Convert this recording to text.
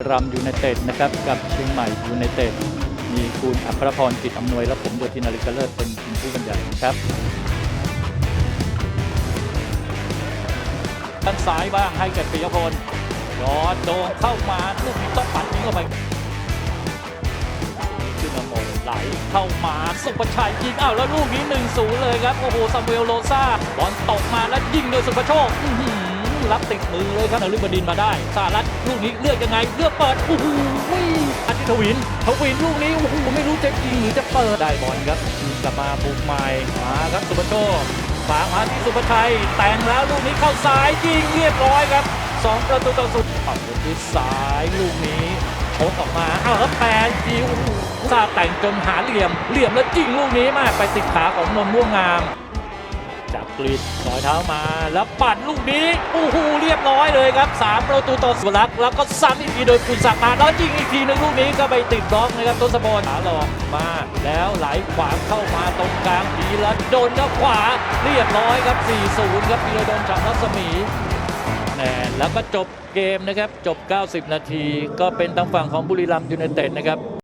รัมย์ยูไนเต็ดนะครับกับเชียงใหม่ยูไนเต็ดมีคุณอัครพรจิตอำนวยและผมโยธินาริกาเลิศเป็นทีมผู้บรรยายนะครับด้านซ้ายบ้างให้กับปิยพลยอดโดงเข้ามาลูกนี้ต้องปัดทิ้งเข้าไปขึ้นมาโมงไหลเข้ามาสุประชัยยิงอ้าวแล้วลูกนี้1นศูนย์เลยครับโอ้โหซามูเอลโลซาบอลตกมาแล้วยิงโดยสุภโชคอื้อ รับติดมือเลยครับนฤบดินมาได้สารัตลูกนี้เลือกยังไงเลือกเปิดโอ้โหอาทิตย์ทวินทวินลูกนี้โอ้โหไม่รู้จะยิงหรือจะเปิดได้บอลครับกลับมาบุกใหม่มาครับสุภโชคฝามาที่สุภชัยแต่งแล้วลูกนี้เข้าซ้ายยิงเรียบร้อยครับสองประตูต่อศูนย์ปัดไปที่ซ้ายลูกนี้ชกออกมาอ้าแล้วแปรยิงโอ้โหซาแต่งจนหาเหลี่ยมเหลี่ยมแล้วยิงลูกนี้มากไปติดขาของนนท์ม่วงงาม จับกรีดต่อยเท้ามาแล้วปัดลูกนี้โอ้โหเรียบร้อยเลยครับสามประตูต่อสุรักษ์แล้วก็ซ้ำอีกทีโดยคุณศักมาแล้วยิงอีกทีหนึงลูกนี้ก็ไปติดบล็อกนะครับต้นสะบอนขาหลอกมาแล้วไหลขวางเข้ามาตรงกลางทีแล้วโดนก็ขวาเรียบร้อยครับ 4-0 ครับพีระดลจากรัศมีแน่แล้วก็จบเกมนะครับจบ 90 นาที ก็เป็นทางฝั่งของบุรีรัมย์ยูไนเต็ดนะครับ